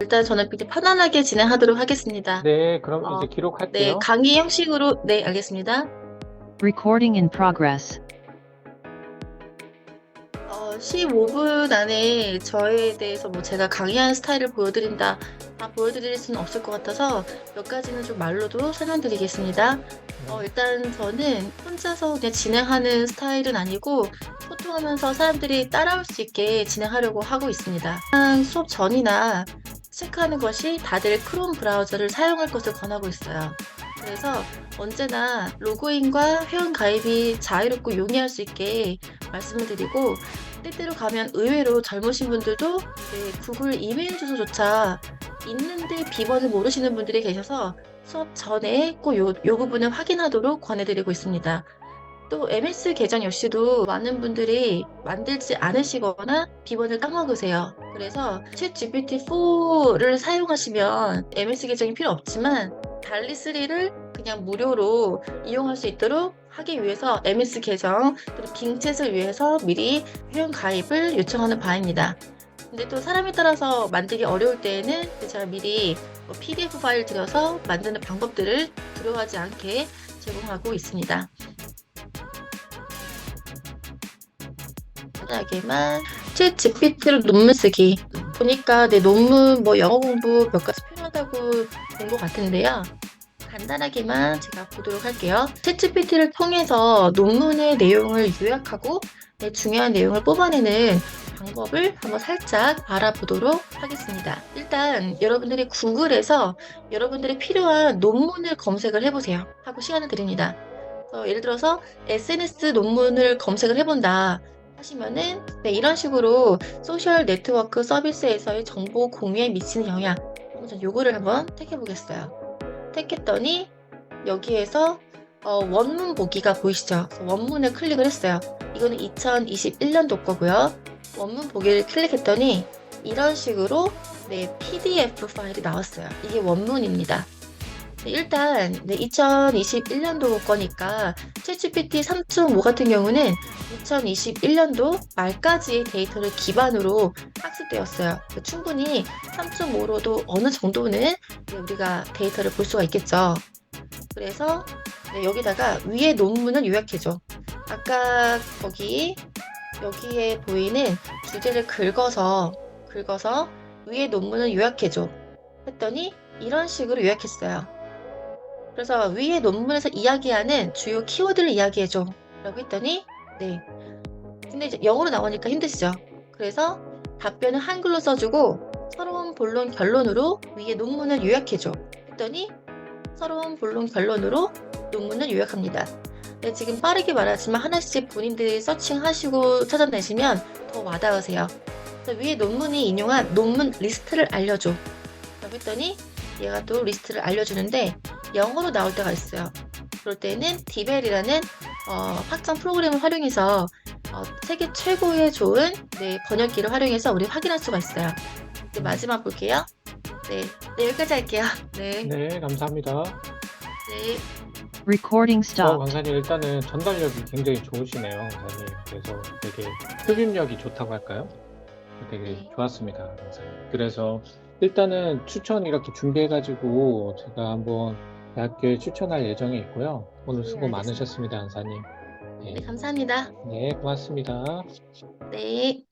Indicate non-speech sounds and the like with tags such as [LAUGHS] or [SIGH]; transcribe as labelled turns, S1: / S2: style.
S1: 일단 저는 이제 편안하게 진행하도록 하겠습니다.
S2: 네, 그럼
S1: 어,
S2: 이제
S1: 네,
S2: 기록할게요.
S1: 강의 형식으로, 네, 알겠습니다.
S3: Recording in progress.
S1: 어, 15분 안에 저에 대해서 뭐 제가 강의하는 스타일을 보여드린다, 다 보여드릴 수는 없을 것 같아서 몇 가지는 좀 말로도 설명드리겠습니다. 어, 일단 저는 혼자서 그냥 진행하는 스타일은 아니고 소통하면서 사람들이 따라올 수 있게 진행하려고 하고 있습니다. 수업 전이나 체크하는 것이 다들 크롬 브라우저를 사용할 것을 권하고 있어요. 그래서 언제나 로그인과 회원 가입이 자유롭고 용이할 수 있게 말씀을 드리고 때때로 가면 의외로 젊으신 분들도 이제 구글 이메일 주소조차 있는데 비번을 모르시는 분들이 계셔서 수업 전에 꼭 요, 요 부분을 확인하도록 권해드리고 있습니다. 또 MS 계정 역시도 많은 분들이 만들지 않으시거나 비번을 까먹으세요. 그래서 챗 GPT-4를 사용하시면 MS 계정이 필요 없지만 달리3를 그냥 무료로 이용할 수 있도록 하기 위해서 MS 계정 그리고 빙챗을 위해서 미리 회원 가입을 요청하는 바입니다. 근데 또 사람에 따라서 만들기 어려울 때에는 제가 미리 뭐 PDF 파일 들여서 만드는 방법들을 두려워하지 않게 제공하고 있습니다. 간단하게만 챗 GPT로 논문 쓰기 보니까 내 논문 뭐 영어 공부 몇 가지 필요하다고 본 것 같은데요. 간단하게만 제가 보도록 할게요. 챗GPT를 통해서 논문의 내용을 요약하고 네, 중요한 내용을 뽑아내는 방법을 한번 살짝 알아보도록 하겠습니다. 일단 여러분들이 구글에서 여러분들이 필요한 논문을 검색을 해보세요. 하고 시간을 드립니다. 그래서 예를 들어서 SNS 논문을 검색을 해본다. 하시면은 네, 이런 식으로 소셜 네트워크 서비스에서의 정보 공유에 미치는 영향 전 요거를 한번 택해 보겠어요. 택했더니 여기에서 어, 원문 보기가 보이시죠? 원문을 클릭을 했어요. 이거는 2021년도 거고요. 원문 보기를 클릭했더니 이런 식으로 네, PDF 파일이 나왔어요. 이게 원문입니다. 네, 일단 네, 2021년도 거니까 챗GPT 3.5 같은 경우는 2021년도 말까지의 데이터를 기반으로 학습되었어요. 그러니까 충분히 3.5로도 어느 정도는 네, 우리가 데이터를 볼 수가 있겠죠. 그래서 네, 여기다가 위에 논문을 요약해줘. 아까 거기 여기에 보이는 주제를 긁어서 긁어서 위에 논문을 요약해줘. 했더니 이런 식으로 요약했어요. 그래서 위에 논문에서 이야기하는 주요 키워드를 이야기해줘. 라고 했더니 네. 근데 이제 영어로 나오니까 힘드시죠? 그래서 답변을 한글로 써주고 서러운 본론 결론으로 위에 논문을 요약해줘. 했더니 서러운 본론 결론으로 논문을 요약합니다. 네, 지금 빠르게 말하지만 하나씩 본인들이 서칭하시고 찾아내시면 더 와닿으세요. 위에 논문이 인용한 논문 리스트를 알려줘. 라고 했더니 얘가 또 리스트를 알려주는데 영어로 나올 때가 있어요. 그럴 때는 디벨이라는 어, 확장 프로그램을 활용해서 어, 세계 최고의 좋은 네, 번역기를 활용해서 우리 확인할 수가 있어요. 네, 마지막 볼게요. 네, 네 여기까지 할게요. 네, [LAUGHS] 네.
S2: 네, 감사합니다.
S3: Recording
S2: 어,
S3: stopped.
S2: 강사님 일단은 전달력이 굉장히 좋으시네요, 강사님. 그래서 되게 흡입력이 좋다고 할까요? 되게
S1: 네.
S2: 좋았습니다, 강사님. 그래서 일단은 추천 이렇게 준비해가지고 제가 한번 대학교에 추천할 예정이 있고요. 오늘
S1: 네,
S2: 수고
S1: 알겠습니다.
S2: 많으셨습니다, 강사님.
S1: 네, 감사합니다.
S2: 네, 고맙습니다.
S1: 네.